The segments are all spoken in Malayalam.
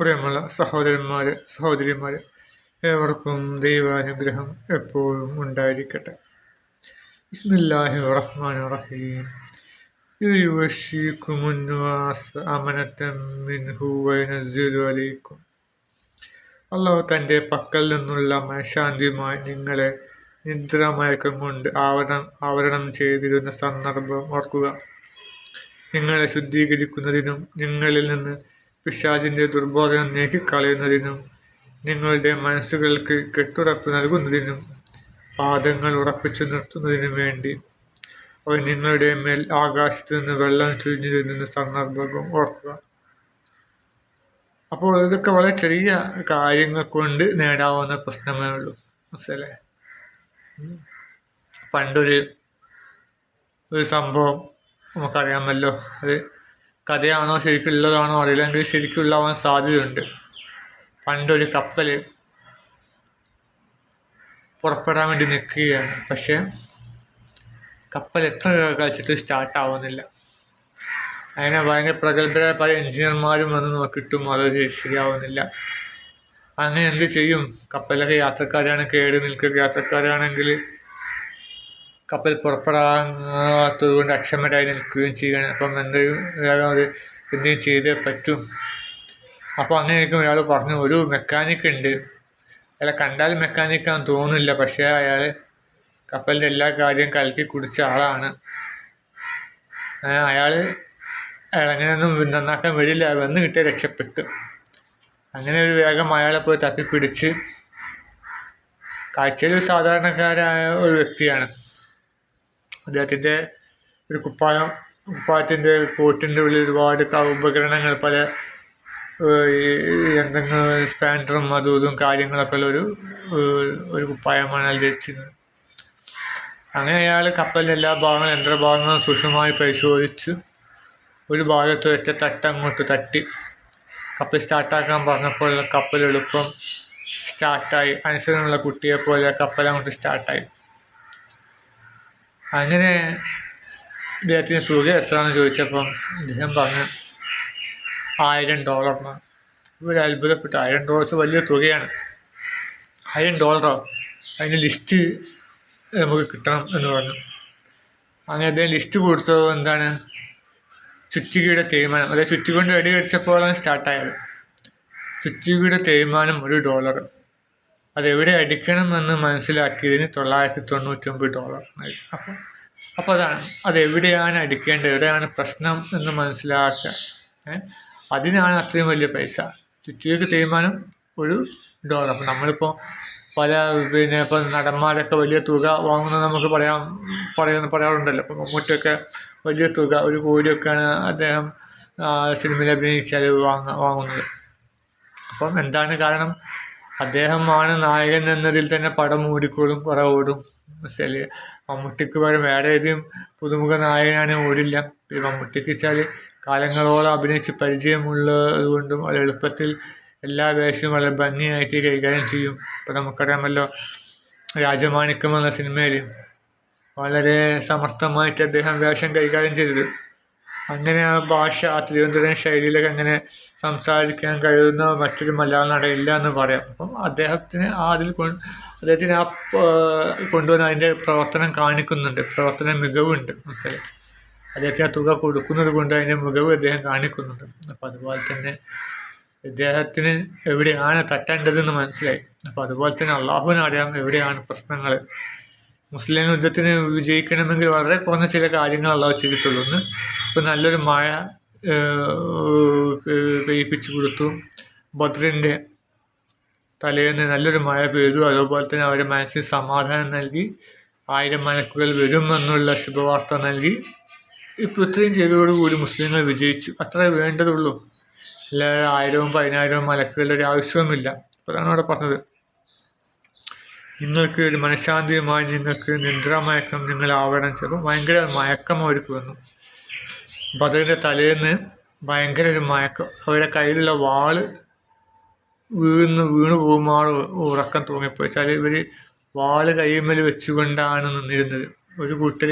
പ്രിയമുള്ള സഹോദരന്മാരെ സഹോദരിമാരെ ഏവർക്കും ദൈവാനുഗ്രഹം എപ്പോഴും ഉണ്ടായിരിക്കട്ടെ. ബിസ്മില്ലാഹി റഹ്മാൻ റഹീം അള്ളാഹു തന്റെ പക്കൽ നിന്നുള്ള മനഃശാന്തിയുമായി നിങ്ങളെ നിദ്രമയക്കം കൊണ്ട് ആവരണം ആവരണം ചെയ്തിരുന്ന സന്ദർഭം ഓർക്കുക. നിങ്ങളെ ശുദ്ധീകരിക്കുന്നതിനും നിങ്ങളിൽ നിന്ന് പിശാചിന്റെ ദുർബോധനം നീക്കിക്കളയുന്നതിനും നിങ്ങളുടെ മനസ്സുകൾക്ക് കെട്ടുറപ്പ് നൽകുന്നതിനും പാദങ്ങൾ ഉറപ്പിച്ചു നിർത്തുന്നതിനും വേണ്ടി അവൻ നിങ്ങളുടെ മേൽ ആകാശത്ത് നിന്ന് വെള്ളം ചുഴിഞ്ഞു തരുന്ന സന്ദർഭം ഓർക്കുക. അപ്പോൾ ഇതൊക്കെ വളരെ ചെറിയ കാര്യങ്ങൾ കൊണ്ട് നേടാവുന്ന പ്രശ്നമേ ഉള്ളൂ. മനസ്സിലെ പണ്ടൊരു ഒരു സംഭവം നമുക്കറിയാമല്ലോ. അത് കഥയാണോ ശരിക്കുള്ളതാണോ അറിയില്ലെങ്കിൽ ശരിക്കുള്ളാവാൻ സാധ്യതയുണ്ട്. പണ്ടൊരു കപ്പൽ പുറപ്പെടാൻ വേണ്ടി നിൽക്കുകയാണ്. പക്ഷേ കപ്പൽ എത്ര കളിച്ചിട്ട് സ്റ്റാർട്ടാവുന്നില്ല അതിനെ ഭയങ്കര പ്രഗത്ഭരായ പല എഞ്ചിനീയർമാരും വന്ന് നോക്കിയിട്ടും അത് ശരിയാവുന്നില്ല. അങ്ങനെ എന്ത് ചെയ്യും? കപ്പലൊക്കെ യാത്രക്കാരാണ് കേട് നിൽക്കുക. യാത്രക്കാരാണെങ്കിൽ കപ്പൽ പുറപ്പെടാത്തത് കൊണ്ട് അക്ഷമരായി നിൽക്കുകയും ചെയ്യുകയാണ് അപ്പം എന്തെങ്കിലും വേഗം അത് എന്തെങ്കിലും ചെയ്തേ പറ്റും. അപ്പോൾ അങ്ങനെ ഇരിക്കും അയാൾ പറഞ്ഞു ഒരു മെക്കാനിക് ഉണ്ട്. അയാളെ കണ്ടാൽ മെക്കാനിക്കാന്ന് തോന്നുന്നില്ല പക്ഷേ അയാൾ കപ്പലിന്റെ എല്ലാ കാര്യവും കലക്കി കുടിച്ച ആളാണ്. അയാൾ അയാൾ അങ്ങനെയൊന്നും നന്നാക്കാൻ വരില്ല വന്ന് കിട്ടിയ രക്ഷപ്പെട്ടു. അങ്ങനെ ഒരു വേഗം അയാളെ പോയി തപ്പിപ്പിടിച്ച് കാഴ്ചയിൽ സാധാരണക്കാരായ ഒരു വ്യക്തിയാണ്. അദ്ദേഹത്തിന്റെ ഒരു കുപ്പായം കുപ്പായത്തിന്റെ കോട്ടിന്റെ ഉള്ളിൽ ഒരുപാട് ഉപകരണങ്ങൾ പല യന്ത്രങ്ങൾ സ്പാൻഡറും അതും ഇതും കാര്യങ്ങളൊക്കെ ഉള്ള ഒരു ഒരു കുപ്പായമാണ് അയാൾ ധരിച്ചിരുന്നത് അങ്ങനെ അയാൾ കപ്പലിന്റെ എല്ലാ ഭാഗങ്ങളും യന്ത്രഭാഗങ്ങളും സൂക്ഷ്മമായി പരിശോധിച്ച് ഒരു ഭാഗത്ത് ഒറ്റ തട്ട് അങ്ങോട്ട് തട്ടി. കപ്പൽ സ്റ്റാർട്ടാക്കാൻ പറഞ്ഞപ്പോൾ കപ്പൽ എളുപ്പം സ്റ്റാർട്ടായി. അനുസരണമുള്ള കുട്ടിയെ പോലെ കപ്പൽ അങ്ങോട്ട് സ്റ്റാർട്ടായി. അങ്ങനെ ഇദ്ദേഹത്തിന് തുക എത്രയാണെന്ന് ചോദിച്ചപ്പം അദ്ദേഹം പറഞ്ഞു ആയിരം ഡോളറിന് ഇവർ അത്ഭുതപ്പെട്ടു. ആയിരം ഡോളർസ് വലിയ തുകയാണ്. ആയിരം ഡോളറോ അതിന്റെ ലിസ്റ്റ് നമുക്ക് കിട്ടണം എന്ന് പറഞ്ഞു. അങ്ങനെ അദ്ദേഹം ലിസ്റ്റ് കൊടുത്തത് എന്താണ്? ചുറ്റികയുടെ തേയ്മാനം. അതായത് ചുറ്റികൊണ്ട് വെടി അടിച്ചപ്പോഴാണ് സ്റ്റാർട്ടായത് ചുറ്റികയുടെ തേയ്മാനം ഒരു ഡോളർ അതെവിടെ അടിക്കണമെന്ന് മനസ്സിലാക്കിയതിന് തൊള്ളായിരത്തി തൊണ്ണൂറ്റൊമ്പത് ഡോളർ നൽകി. അപ്പം അപ്പോൾ അതാണ്. അതെവിടെയാണ് അടിക്കേണ്ടത്? എവിടെയാണ് പ്രശ്നം എന്ന് മനസ്സിലാക്കുക അതിനാണ് അത്രയും വലിയ പൈസ. ചുറ്റിയൊക്കെ തീരുമാനം ഒരു ഡോളർ അപ്പം നമ്മളിപ്പോൾ പല പിന്നെ ഇപ്പം നടന്മാരൊക്കെ വലിയ തുക വാങ്ങുന്നത് നമുക്ക് പറയാം പറയുന്ന പറയാറുണ്ടല്ലോ. ഇപ്പം മമ്മൂട്ടിയൊക്കെ വലിയ തുക ഒരു കോടിയൊക്കെയാണ് അദ്ദേഹം സിനിമയിൽ അഭിനയിച്ചാൽ വാങ്ങ വാങ്ങുന്നത്. അപ്പം എന്താണ് കാരണം? അദ്ദേഹമാണ് നായകൻ എന്നതിൽ തന്നെ പടം ഓടിക്കോളും കുറെ ഓടും. മമ്മൂട്ടിക്ക് പകരം വേറെ ഏതെങ്കിലും പുതുമുഖ നായകനാണ് ഓടില്ല. പിന്നെ മമ്മൂട്ടിക്ക് വെച്ചാൽ കാലങ്ങളോളം അഭിനയിച്ച് പരിചയമുള്ളത് കൊണ്ടും അത് എളുപ്പത്തിൽ എല്ലാ വേഷവും വളരെ ഭംഗിയായിട്ട് കൈകാര്യം ചെയ്യും. ഇപ്പം നമുക്കറിയാമല്ലോ രാജമാണിക്യം എന്ന സിനിമയിൽ വളരെ സമർത്ഥമായിട്ട് അദ്ദേഹം വേഷം കൈകാര്യം ചെയ്തത്. അങ്ങനെ ആ ഭാഷ ആ തിരുവനന്തപുരം ശൈലിയിലൊക്കെ അങ്ങനെ സംസാരിക്കാൻ കഴിയുന്ന മറ്റൊരു മലയാള നടയില്ല എന്ന് പറയാം. അപ്പം അദ്ദേഹത്തിന് ആ അതിൽ അദ്ദേഹത്തിന് ആ കൊണ്ടുവന്ന അതിന്റെ പ്രവർത്തനം കാണിക്കുന്നുണ്ട്. പ്രവർത്തന മികവുണ്ട്. മനസ്സിലായി? അദ്ദേഹത്തിന് ആ തുക കൊടുക്കുന്നത് കൊണ്ട് അതിന്റെ മികവ് അദ്ദേഹം കാണിക്കുന്നുണ്ട്. അപ്പം അതുപോലെ തന്നെ ഇദ്ദേഹത്തിന് എവിടെയാണ് തട്ടേണ്ടതെന്ന് മനസ്സിലായി. അപ്പം അതുപോലെ തന്നെ അള്ളാഹുവിനറിയാം എവിടെയാണ് പ്രശ്നങ്ങൾ മുസ്ലിം യുദ്ധത്തിന് വിജയിക്കണമെങ്കിൽ വളരെ കുറഞ്ഞ ചില കാര്യങ്ങൾ അള്ളാഹു ചെയ്തിട്ടുള്ളൂ. ഒന്ന് ഇപ്പോൾ നല്ലൊരു മഴ പെയ്യിപ്പിച്ചു കൊടുത്തു. ബദ്രിന്റെ തലേന്ന് നല്ലൊരു മഴ പെയ്തു. അതുപോലെ തന്നെ അവരുടെ മനസ്സിൽ സമാധാനം നൽകി. ആയിരം മലക്കുകൾ വരുമെന്നുള്ള ശുഭവാർത്ത നൽകി. ഇപ്പോൾ ഇത്രയും ചെയ്തതോടുകൂടി മുസ്ലിങ്ങൾ വിജയിച്ചു. അത്ര വേണ്ടതുള്ളൂ. എല്ലാവരും ആയിരവും പതിനായിരവും മലക്കുകളുടെ ഒരു ആവശ്യവുമില്ല. അതാണ് അവിടെ പറഞ്ഞത്. നിങ്ങൾക്ക് ഒരു മനഃശാന്തിയുമായി നിങ്ങൾക്ക് നിദ്രാമയക്കം നിങ്ങൾ ആവരണം ചിലപ്പോൾ ഭയങ്കര മയക്കം അവർക്ക് വന്നു. ബദറിന്റെ തലേന്ന് ഭയങ്കര ഒരു മയക്കം. അവരുടെ കയ്യിലുള്ള വാൾ വീണ് വീണ് പോകുമ്പോൾ ഉറക്കം തൂങ്ങിപ്പോയി. വെച്ചാൽ ഇവർ വാൾ കൈമേൽ വെച്ചുകൊണ്ടാണ് നിന്നിരുന്നത്. ഒരു കൂട്ടർ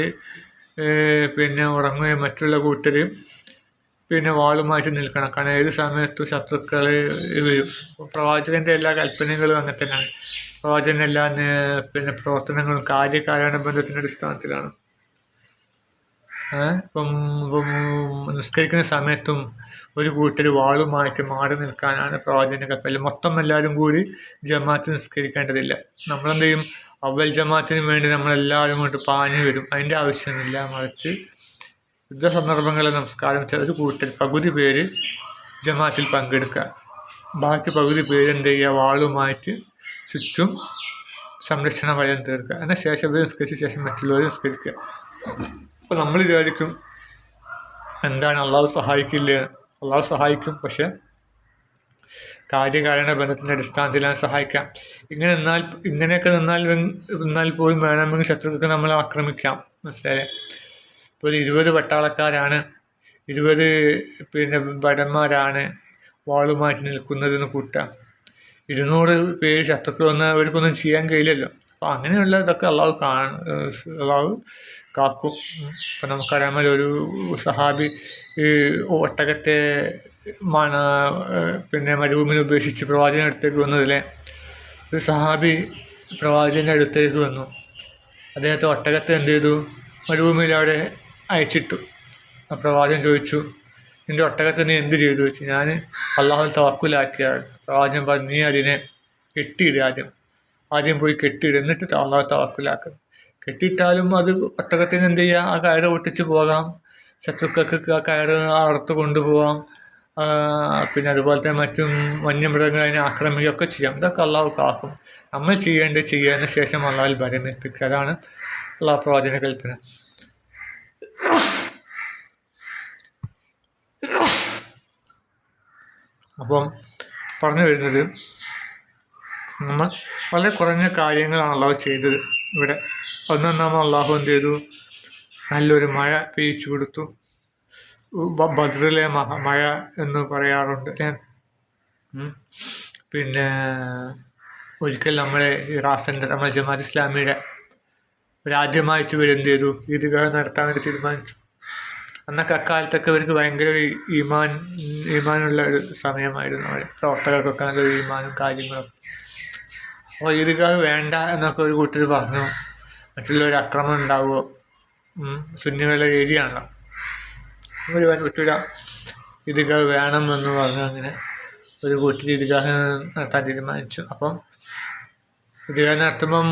പിന്നെ ഉറങ്ങുകയും മറ്റുള്ള കൂട്ടർ പിന്നെ വാളുമായിട്ട് നിൽക്കണം. കാരണം ഏത് സമയത്തും ശത്രുക്കൾ വരും. പ്രവാചകന്റെ എല്ലാ കൽപ്പനകളും അങ്ങനെ തന്നെയാണ്. പ്രവാചകന്റെ എല്ലാം പിന്നെ പ്രവർത്തനങ്ങളും കാര്യകാരണ ബന്ധത്തിന്റെ അടിസ്ഥാനത്തിലാണ് ഇപ്പം നിസ്കരിക്കുന്ന സമയത്തും ഒരു കൂട്ടർ വാളുമായിട്ട് മാറി നിൽക്കാനാണ് പ്രവചന കപ്പൽ. മൊത്തം എല്ലാവരും കൂടി ജമാഅത്ത് നിസ്കരിക്കേണ്ടതില്ല. നമ്മളെന്ത് ചെയ്യും അവൽ ജമാഅത്തിന് വേണ്ടി നമ്മളെല്ലാവരും കൊണ്ട് പാഞ്ഞു വരും. അതിന്റെ ആവശ്യമില്ല. മറിച്ച് യുദ്ധ സന്ദർഭങ്ങളിൽ നമസ്കാരം ഒരു കൂട്ടർ പകുതി പേര് ജമാഅത്തിൽ പങ്കെടുക്കുക. ബാക്കി പകുതി പേര് എന്ത് ചെയ്യുക വാളുമായിട്ട് ചുറ്റും സംരക്ഷണ വലയം തീർക്കുക. അതിന് ശേഷം ഇവർ നിസ്കരിച്ച ശേഷം മറ്റുള്ളവരെ നിസ്കരിക്കുക. അപ്പോൾ നമ്മൾ വിചാരിക്കും എന്താണ് അള്ളാഹു സഹായിക്കില്ല? അള്ളാഹു സഹായിക്കും പക്ഷേ കാര്യകാരണ ബന്ധത്തിന്റെ അടിസ്ഥാനത്തിലാണ് സഹായിക്കാം. ഇങ്ങനെ നിന്നാൽ ഇങ്ങനെയൊക്കെ നിന്നാൽ നിന്നാൽ പോലും വേണമെങ്കിൽ ശത്രുക്കൾക്ക് നമ്മൾ ആക്രമിക്കാം. മനസ്സിലായേ ഇപ്പോൾ ഒരു ഇരുപത് പട്ടാളക്കാരാണ് ഇരുപത് പിന്നെ ഭടന്മാരാണ് വാളുമാറ്റി നിൽക്കുന്നതെന്ന് കൂട്ടാം ഇരുന്നൂറ് പേര് ശത്രുക്കൾ വന്നാൽ അവർക്കൊന്നും ചെയ്യാൻ കഴിയില്ലല്ലോ. അപ്പോൾ അങ്ങനെയുള്ള ഇതൊക്കെ അള്ളാഹു കാണ അള്ളാഹു കാക്കും. ഇപ്പം നമുക്കറിയാമല്ലോ ഒരു സഹാബി ഈ ഒട്ടകത്തെ മണ പിന്നെ മരുഭൂമിയിൽ ഉപേക്ഷിച്ച് പ്രവാചകന്റെ അടുത്തേക്ക് വന്നതിലെ ഒരു സഹാബി പ്രവാചകന്റെ അടുത്തേക്ക് വന്നു. അദ്ദേഹത്തെ ഒട്ടകത്തെ എന്ത് ചെയ്തു? മരുഭൂമിയിൽ അവിടെ അയച്ചിട്ടു. ആ പ്രവാചകൻ ചോദിച്ചു നിന്റെ ഒട്ടകത്തെ നീ എന്ത് ചെയ്തു വെച്ച്? ഞാൻ അള്ളാഹു തവക്കുലാക്കിയാണ് പ്രവാചകൻ പറഞ്ഞു നീ അതിനെ കെട്ടിയിടുക ആദ്യം. ആദ്യം പോയി കെട്ടിയിടുക എന്നിട്ട് അള്ളാഹു തവക്കുലാക്കും. കെട്ടിയിട്ടാലും അത് ഒട്ടകത്തിന് എന്ത് ചെയ്യുക ആ കയറ് ഒട്ടിച്ച് പോകാം. ശത്രുക്കൾക്ക് ആ കയറ് അറുത്ത് കൊണ്ടുപോകാം പിന്നെ അതുപോലെ തന്നെ മറ്റും വന്യമൃഗങ്ങൾ അതിനെ ആക്രമിക്കുകയൊക്കെ ചെയ്യാം. ഇതൊക്കെ അള്ളാഹു കാക്കും. നമ്മൾ ചെയ്യേണ്ടത് ചെയ്യാതിന് ശേഷം അള്ളാഹിൽ ഭരമേൽപ്പിക്കുക അതാണ് അള്ളാഹു പ്രവചന കൽപ്പന. അപ്പം പറഞ്ഞു വരുന്നത് നമ്മൾ വളരെ കുറഞ്ഞ കാര്യങ്ങളാണ് അള്ളാഹു ചെയ്തത്. ഇവിടെ ഒന്നൊന്നാമത് അള്ളാഹു എന്ത് ചെയ്തു? നല്ലൊരു മഴ പെയ്ച്ചു കൊടുത്തു. ബദ്രിലെ മഴ എന്ന് പറയാറുണ്ട്. അല്ലേ പിന്നെ ഒരിക്കൽ നമ്മളെ റാസന്റെ നമ്മൾ ജമാഅത്ത് ഇസ്ലാമിയുടെ ഒരാദ്യമായിട്ട് ഇവരെന്ത് ചെയ്തു? ഈദ്ഗാഹ് നടത്താൻ വേണ്ടി തീരുമാനിച്ചു. അന്നൊക്കെ അക്കാലത്തൊക്കെ ഇവർക്ക് ഭയങ്കര ഈമാൻ ഈമാനുള്ള ഒരു സമയമായിരുന്നു അവർ പ്രവർത്തകർക്കൊക്കെ നല്ലൊരു ഈമാനും കാര്യങ്ങളും. അപ്പോൾ ഈദ്ഗാഹ് വേണ്ട എന്നൊക്കെ ഒരു കൂട്ടർ പറഞ്ഞു. മറ്റുള്ളവർ അക്രമം ഉണ്ടാവുമോ സുന്നികളുടെ ഏരിയയാണല്ലോ ഒരു പറ്റൂല ഈദ്ഗാഹ് എന്ന് പറഞ്ഞു അങ്ങനെ ഒരു കൂട്ടർ ഈദ്ഗാഹ് നടത്താൻ തീരുമാനിച്ചു. അപ്പം ഈദ്ഗാഹ് നടത്തുമ്പം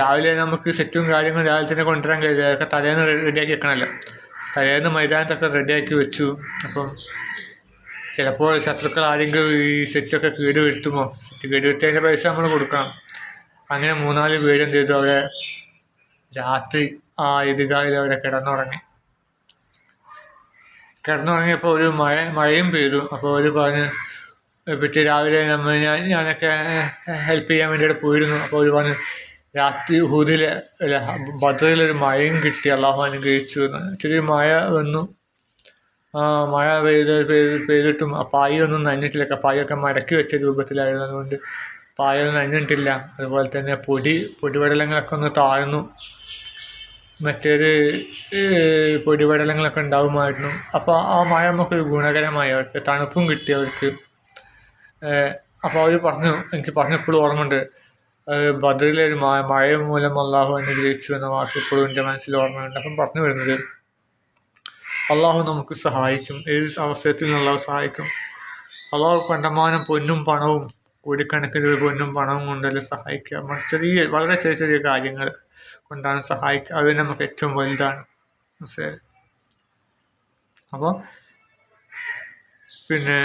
രാവിലെ നമുക്ക് സെറ്റും കാര്യങ്ങളും രാവിലെ തന്നെ കൊണ്ടുവരാൻ കഴിയില്ല. അതൊക്കെ തലേന്ന് റെഡിയാക്കി വെക്കണമല്ലോ. തലേന്ന് മൈതാനത്തൊക്കെ റെഡിയാക്കി വെച്ചു. അപ്പം ചിലപ്പോൾ ശത്രുക്കൾ ആരെങ്കിലും ഈ സെറ്റൊക്കെ കേട് വരുത്തുമോ? സെറ്റ് കേട് വരുത്തിയതിന്റെ പൈസ നമ്മൾ കൊടുക്കണം. അങ്ങനെ മൂന്നാൽ പേര് എന്ത് ചെയ്തു? അവിടെ രാത്രി ആ ഇതുകാലിൽ അവിടെ കിടന്നുറങ്ങി. കിടന്നുറങ്ങിയപ്പോൾ ഒരു മഴ മഴയും പെയ്തു. അപ്പോൾ അവർ പറഞ്ഞ് പിറ്റേ രാവിലെ നമ്മൾ ഞാൻ ഞാനൊക്കെ ഹെൽപ്പ് ചെയ്യാൻ വേണ്ടിയിട്ട് പോയിരുന്നു. അപ്പോൾ അവർ പറഞ്ഞ് രാത്രി അല്ല ഒരു മഴയും കിട്ടി അള്ളാഹു അനുഗ്രഹിച്ചു എന്ന് ചെറിയ മഴ വന്നു. മഴ പെയ്ത് പെയ്ത് പെയ്തിട്ടും ആ പായൊന്നും നനഞ്ഞിട്ടില്ല. പായൊക്കെ മടക്കി വെച്ച രൂപത്തിലായിരുന്നു. അതുകൊണ്ട് പായൊന്നും നനഞ്ഞിട്ടില്ല. അതുപോലെ തന്നെ പൊടി പൊടിപടലങ്ങളൊക്കെ ഒന്ന് താഴ്ന്നു. മറ്റേത് പൊടിപടലങ്ങളൊക്കെ ഉണ്ടാവുമായിരുന്നു. അപ്പോൾ ആ മഴ നമുക്കൊരു ഗുണകരമായി. അവർക്ക് തണുപ്പും കിട്ടി അവർക്ക്. അപ്പോൾ അവർ പറഞ്ഞു എനിക്ക് പറഞ്ഞപ്പോഴും ഓർമ്മയുണ്ട്. ബദറിലെ ഒരു മഴ മൂലം അള്ളാഹു അനുഗ്രഹിച്ചു എന്ന വാക്ക് ഇപ്പോഴും എന്റെ മനസ്സിൽ ഓർമ്മയുണ്ട്. അപ്പം പറഞ്ഞു വരുന്നത് അള്ളാഹു നമുക്ക് സഹായിക്കും. ഏത് അവസരത്തിൽ അള്ളാഹു സഹായിക്കും? അള്ളാഹു കണ്ടമാനം പൊന്നും പണവും കോടിക്കണക്കിന് ഒരു പൊന്നും പണവും കൊണ്ടല്ലേ സഹായിക്കുക. ചെറിയ വളരെ ചെറിയ ചെറിയ കാര്യങ്ങൾ കൊണ്ടാണ് സഹായിക്കുക. അത് നമുക്ക് ഏറ്റവും വലുതാണ്. മനസ്സിലായി? അപ്പോൾ പിന്നെ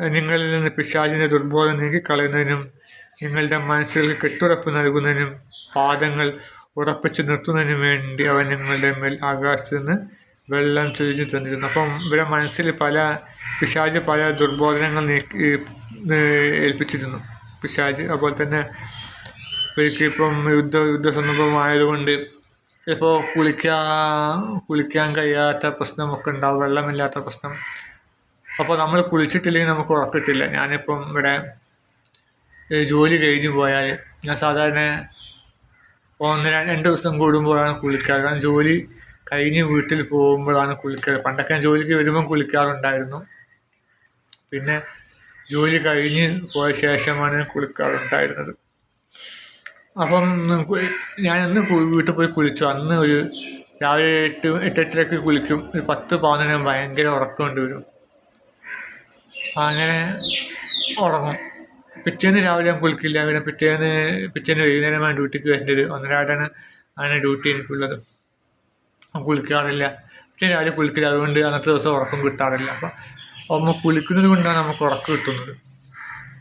നിങ്ങളിൽ നിന്ന് പിശാചിന്റെ ദുർബോധം നീക്കിക്കളയുന്നതിനും നിങ്ങളുടെ മനസ്സിൽ കെട്ടുറപ്പ് നൽകുന്നതിനും പാദങ്ങൾ ഉറപ്പിച്ചു നിർത്തുന്നതിനും വേണ്ടി അവൻ നിങ്ങളുടെ മേൽ ആകാശത്ത് നിന്ന് വെള്ളം ചൊരിഞ്ഞു തന്നിരുന്നു. അപ്പം ഇവരെ മനസ്സിൽ പല പിശാജ് പല ദുർബോധനങ്ങൾ നീക്കി ഏൽപ്പിച്ചിരുന്നു. പിശാജ് അതുപോലെ തന്നെ ഇവർക്ക് ഇപ്പം യുദ്ധ യുദ്ധ സന്ദർഭമായതുകൊണ്ട് ഇപ്പോൾ കുളിക്കാൻ കുളിക്കാൻ കഴിയാത്ത പ്രശ്നമൊക്കെ ഉണ്ടാവും വെള്ളമില്ലാത്ത പ്രശ്നം. അപ്പോൾ നമ്മൾ കുളിച്ചിട്ടില്ലെങ്കിൽ നമുക്ക് ഉറപ്പിട്ടില്ല ഞാനിപ്പം ഇവിടെ ജോലി കഴിഞ്ഞു പോയാൽ ഞാൻ സാധാരണ ഒന്ന് രണ്ട് ദിവസം കൂടുമ്പോഴാണ് കുളിക്കാറ്. കാരണം ജോലി കഴിഞ്ഞ് വീട്ടിൽ പോകുമ്പോഴാണ് കുളിക്കാറ്. പണ്ടൊക്കെ ഞാൻ ജോലിക്ക് വരുമ്പം കുളിക്കാറുണ്ടായിരുന്നു. പിന്നെ ജോലി കഴിഞ്ഞ് പോയ ശേഷമാണ് ഞാൻ കുളിക്കാറുണ്ടായിരുന്നത്. അപ്പം ഞാൻ അന്ന് വീട്ടിൽ പോയി കുളിച്ചു. അന്ന് ഒരു രാവിലെ എട്ട് എട്ടെട്ടരക്ക് കുളിക്കും. ഒരു പത്ത് പതിനൊന്ന് ഭയങ്കര ഉറക്കം കൊണ്ട് വരും അങ്ങനെ ഉറങ്ങും. പിറ്റേന്ന് രാവിലെ ഞാൻ കുളിക്കില്ല. പിന്നെ പിറ്റേന്ന് പിറ്റേന്ന് വൈകുന്നേരമാണ് ഡ്യൂട്ടിക്ക് വരേണ്ടത് ഒന്നരാടാണ് അതിന് ഡ്യൂട്ടി എനിക്കുള്ളത്. കുളിക്കാറില്ല. പിറ്റേ രാവിലെ കുളിക്കില്ല. അതുകൊണ്ട് അന്നത്തെ ദിവസം ഉറക്കം കിട്ടാറില്ല. അപ്പം അമ്മ കുളിക്കുന്നത് കൊണ്ടാണ് നമുക്ക് ഉറക്കം കിട്ടുന്നത്.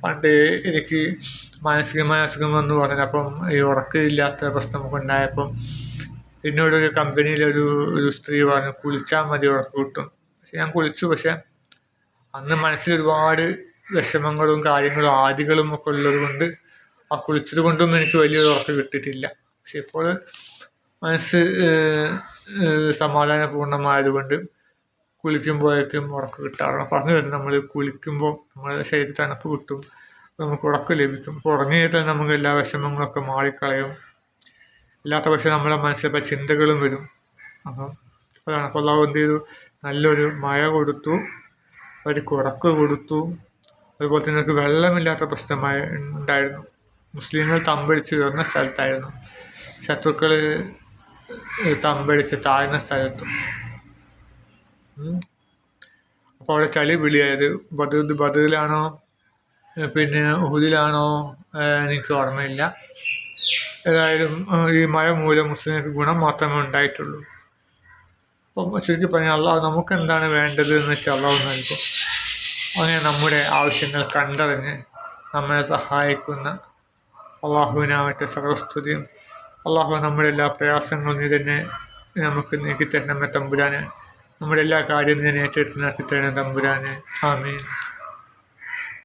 പണ്ട് എനിക്ക് മാനസികമായ അസുഖം വന്നു പറഞ്ഞാൽ അപ്പം ഈ ഉറക്കമില്ലാത്ത പ്രശ്നം നമുക്ക് ഉണ്ടായപ്പം എന്നോടൊരു കമ്പനിയിലൊരു ഒരു സ്ത്രീ പറഞ്ഞു കുളിച്ചാൽ മതി ഉറക്കം കിട്ടും. പക്ഷെ ഞാൻ കുളിച്ചു. പക്ഷെ അന്ന് മനസ്സിൽ ഒരുപാട് വിഷമങ്ങളും കാര്യങ്ങളും ആദികളും ഒക്കെ ഉള്ളത് കൊണ്ട് ആ കുളിച്ചത് കൊണ്ടും എനിക്ക് വലിയൊരു ഉറക്കം കിട്ടിയിട്ടില്ല. പക്ഷെ ഇപ്പോൾ മനസ്സ് സമാധാനപൂർണമായതുകൊണ്ട് കുളിക്കുമ്പോഴേക്കും ഉറക്കം കിട്ടാറുണ്ട്. പറഞ്ഞു വരുന്നത് നമ്മൾ കുളിക്കുമ്പോൾ നമ്മുടെ ശരീരത്തിൽ തണുപ്പ് കിട്ടും നമുക്ക് ഉറക്കം ലഭിക്കും. ഉറങ്ങി തന്നെ നമുക്ക് എല്ലാ വിഷമങ്ങളൊക്കെ മാറിക്കളയും. ഇല്ലാത്ത പക്ഷേ നമ്മുടെ മനസ്സിൽ പല ചിന്തകളും വരും. അപ്പം അതാണ്. അപ്പോൾ അള്ളാഹു എന്ത് ചെയ്തു? നല്ലൊരു മഴ കൊടുത്തു അവർക്ക് ഉറക്കം കൊടുത്തു അതുപോലെ തന്നെ അവർക്ക് വെള്ളമില്ലാത്ത പ്രശ്നമായി ഉണ്ടായിരുന്നു. മുസ്ലിങ്ങൾ തമ്പടിച്ച് ഉയർന്ന സ്ഥലത്തായിരുന്നു. ശത്രുക്കൾ തമ്പടിച്ച് താഴ്ന്ന സ്ഥലത്തും. അപ്പോൾ അവിടെ ചളി വിളിയായത്. ബദു ബദറിലാണോ പിന്നെ ഉഹുദിലാണോ? എനിക്ക് ഓർമ്മയില്ല. ഏതായാലും ഈ മഴ മൂലം മുസ്ലിങ്ങൾക്ക് ഗുണം മാത്രമേ ഉണ്ടായിട്ടുള്ളൂ. അപ്പം ചുരുക്കി പറഞ്ഞാൽ അള്ളാഹ് നമുക്ക് എന്താണ് വേണ്ടത് എന്ന് വെച്ചാൽ അള്ളാഹു നൽകും അങ്ങനെ നമ്മുടെ ആവശ്യങ്ങൾ കണ്ടറിഞ്ഞ് നമ്മളെ സഹായിക്കുന്ന അള്ളാഹുവിനാവട്ടെ സർവസ്തുതിയും അള്ളാഹു നമ്മുടെ എല്ലാ പ്രയാസങ്ങളും നീ തന്നെ നമുക്ക് നീക്കി തരണമേ തമ്പുരാനെ നമ്മുടെ എല്ലാ കാര്യവും ഞാൻ ഏറ്റെടുത്ത് നടത്തി തരണം തമ്പുരാനെ. ആമീൻ.